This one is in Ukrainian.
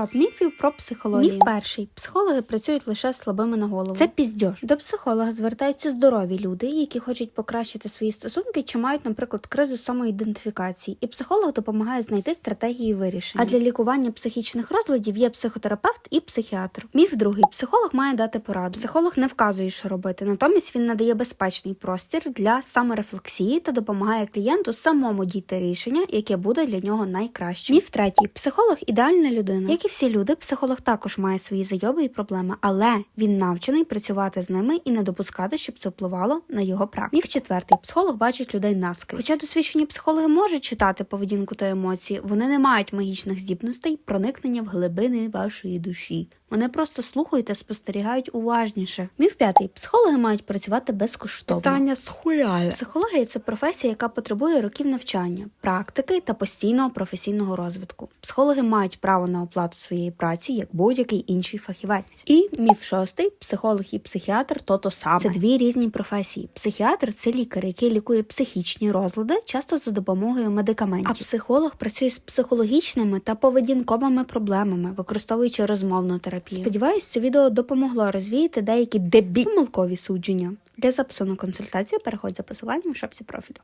Топ міфів про психологію. Міф перший. Психологи працюють лише слабими на голову. Це піздьош. До психолога звертаються здорові люди, які хочуть покращити свої стосунки чи мають, наприклад, кризу самоідентифікації, і психолог допомагає знайти стратегії вирішення. А для лікування психічних розладів є психотерапевт і психіатр. Міф другий. Психолог має дати пораду. Психолог не вказує, що робити. Натомість він надає безпечний простір для саморефлексії та допомагає клієнту самому дійти рішення, яке буде для нього найкраще. Міф третій. Психолог ідеальна людина. Як і всі люди, психолог також має свої зайоби і проблеми, але він навчений працювати з ними і не допускати, щоб це впливало на його практику. Міф четвертий. Психолог бачить людей наскрізь. Хоча досвідчені психологи можуть читати поведінку та емоції, вони не мають магічних здібностей проникнення в глибини вашої душі. Вони просто слухають та спостерігають уважніше. Міф п'ятий. Психологи мають працювати безкоштовно. Питання схуяли. Психологія це професія, яка потребує років навчання, практики та постійного професійного розвитку. Психологи мають право на оплату своєї праці як будь-який інший фахівець. І міф шостий: психолог і психіатр то то саме. Це дві різні професії. Психіатр це лікар, який лікує психічні розлади, часто за допомогою медикаментів. А психолог працює з психологічними та поведінковими проблемами, використовуючи розмовну терапію. Сподіваюсь, це відео допомогло розвіяти деякі дебі помилкові судження. Для запису на консультацію переходь за посиланням в шапці профілю.